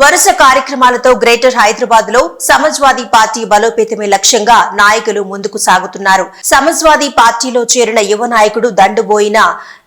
వరుస కార్యక్రమాలతో గ్రేటర్ హైదరాబాద్లో సమాజ్వాదీ పార్టీ బలోపేతమే లక్ష్యంగా నాయకులు ముందుకు సాగుతున్నారు. సమాజ్వాదీ పార్టీలో చేరిన యువ నాయకుడు దండుబోయిన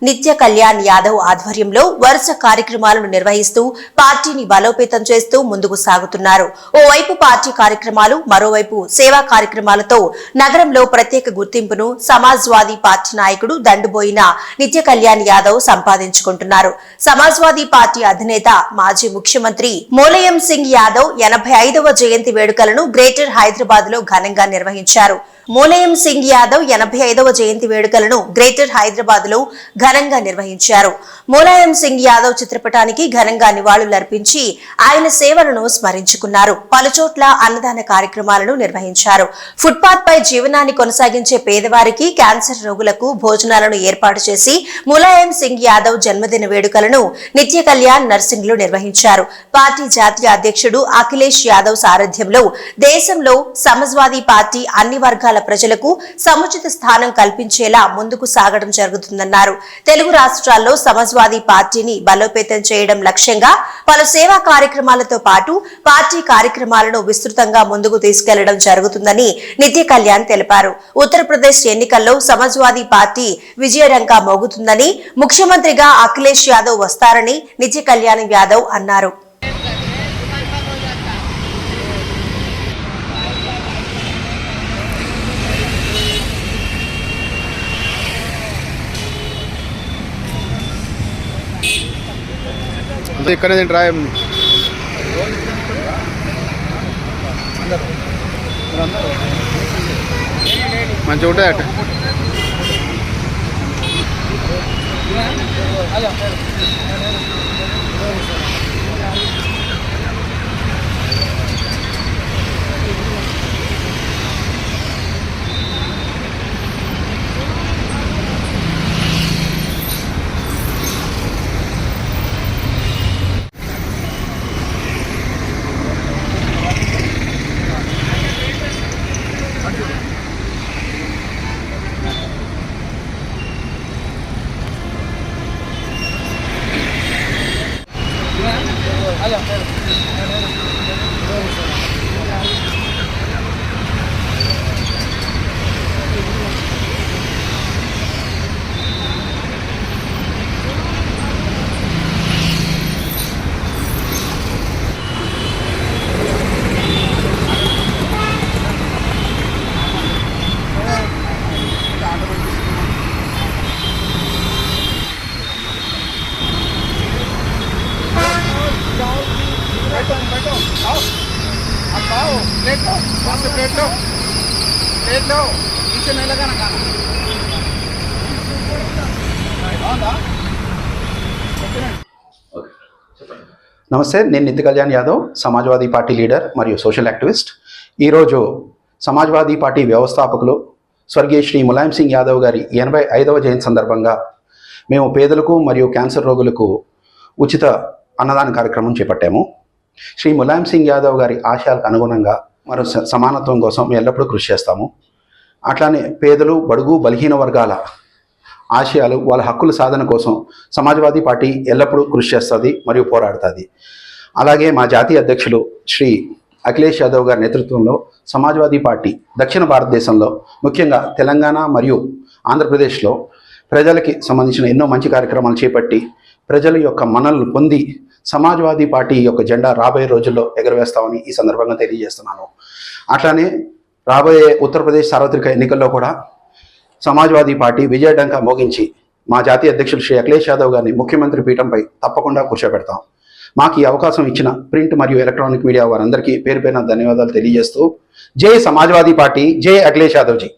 నిత్య కళ్యాణ్ యాదవ్ ఆధ్వర్యంలో వరుస కార్యక్రమాలను నిర్వహిస్తూ పార్టీని బలోపేతం చేస్తూ ముందుకు సాగుతున్నారు. ఓవైపు పార్టీ కార్యక్రమాలు మరోవైపు సేవా కార్యక్రమాలతో నగరంలో ప్రత్యేక గుర్తింపును సమాజ్వాదీ పార్టీ నాయకుడు దండుబోయిన నిత్య కళ్యాణ్ యాదవ్ సంపాదించుకుంటున్నారు. సమాజ్వాదీ పార్టీ అధినేత మాజీ ముఖ్యమంత్రి మోలయం సింగ్ యాదవ్ ఎనభై ఐదవ జయంతి వేడుకలను గ్రేటర్ హైదరాబాద్లో ఘనంగా నిర్వహించారు. మోలయం సింగ్ యాదవ్ ఎనభై ఐదవ జయంతి వేడుకలను గ్రేటర్ హైదరాబాద్లో ఘనంగా నిర్వహించారు. మోలాయం సింగ్ యాదవ్ చిత్రపటానికి ఘనంగా నివాళులర్పించి ఆయన సేవలను స్మరించుకున్నారు. పలుచోట్ల అన్నదాన కార్యక్రమాలను నిర్వహించారు. ఫుట్పాత్ పై జీవనాన్ని కొనసాగించే పేదవారికి క్యాన్సర్ రోగులకు భోజనాలను ఏర్పాటు చేసి ములాయం సింగ్ యాదవ్ జన్మదిన వేడుకలను నిత్య కళ్యాణ్ నర్సింగ్లో నిర్వహించారు. పార్టీ జాతీయ అధ్యక్షుడు అఖిలేష్ యాదవ్ సారథ్యంలో దేశంలో సమాజ్వాదీ పార్టీ అన్ని వర్గాల ప్రజలకు సముచిత స్థానం కల్పించేలా ముందుకు సాగడం జరుగుతుందన్నారు. తెలుగు రాష్ట్రాల్లో సమాజ్వాదీ పార్టీని బలోపేతం చేయడం లక్ష్యంగా పలు సేవా కార్యక్రమాలతో పాటు పార్టీ కార్యక్రమాలను విస్తృతంగా ముందుకు తీసుకెళ్ళడం జరుగుతుందని నిత్య కళ్యాణ్ తెలిపారు. ఉత్తరప్రదేశ్ ఎన్నికల్లో సమాజ్వాదీ పార్టీ విజయరంగా మోగుతుందని ముఖ్యమంత్రిగా అఖిలేష్ యాదవ్ వస్తారని నిత్య కళ్యాణ్ యాదవ్ అన్నారు. ఇక్కడే తింటారా? మంచిగా ఉంటుంది yeah నమస్తే నేను నిత్య కళ్యాణ్ యాదవ్ సమాజ్వాదీ పార్టీ లీడర్ మరియు సోషల్ యాక్టివిస్ట్. ఈరోజు సమాజ్వాదీ పార్టీ వ్యవస్థాపకులు స్వర్గీయ శ్రీ ములాయం సింగ్ యాదవ్ గారి ఎనభై ఐదవ జయంతి సందర్భంగా మేము పేదలకు మరియు క్యాన్సర్ రోగులకు ఉచిత అన్నదాన కార్యక్రమం చేపట్టాము. శ్రీ ములాయం సింగ్ యాదవ్ గారి ఆశయాలకు అనుగుణంగా మరో స- సమానత్వం కోసం ఎల్లప్పుడూ కృషి చేస్తాము. అట్లానే పేదలు బడుగు బలహీన వర్గాల ఆశయాలు వాళ్ళ హక్కుల సాధన కోసం సమాజ్వాదీ పార్టీ ఎల్లప్పుడూ కృషి చేస్తుంది మరియు పోరాడుతుంది. అలాగే మా జాతీయ అధ్యక్షులు శ్రీ అఖిలేష్ యాదవ్ గారి నేతృత్వంలో సమాజ్వాదీ పార్టీ దక్షిణ భారతదేశంలో ముఖ్యంగా తెలంగాణ మరియు ఆంధ్రప్రదేశ్లో ప్రజలకి సంబంధించిన ఎన్నో మంచి కార్యక్రమాలు చేపట్టి ప్రజల యొక్క మనల్ని పొంది సమాజ్వాదీ పార్టీ యొక్క జెండా రాబోయే రోజుల్లో ఎగరవేస్తామని ఈ సందర్భంగా తెలియజేస్తున్నాను. అట్లానే రాబోయే ఉత్తరప్రదేశ్ సార్వత్రిక ఎన్నికల్లో కూడా సమాజ్వాదీ పార్టీ విజయడంక మోగించి మా జాతీయ అధ్యక్షులు శ్రీ అఖిలేష్ యాదవ్ గారిని ముఖ్యమంత్రి పీఠంపై తప్పకుండా కూర్చోబెడతాం. మాకు ఈ అవకాశం ఇచ్చిన ప్రింట్ మరియు ఎలక్ట్రానిక్ మీడియా వారందరికీ పేరు ధన్యవాదాలు తెలియజేస్తూ జై సమాజ్వాదీ పార్టీ జై అఖిలేష్ యాదవ్ జీ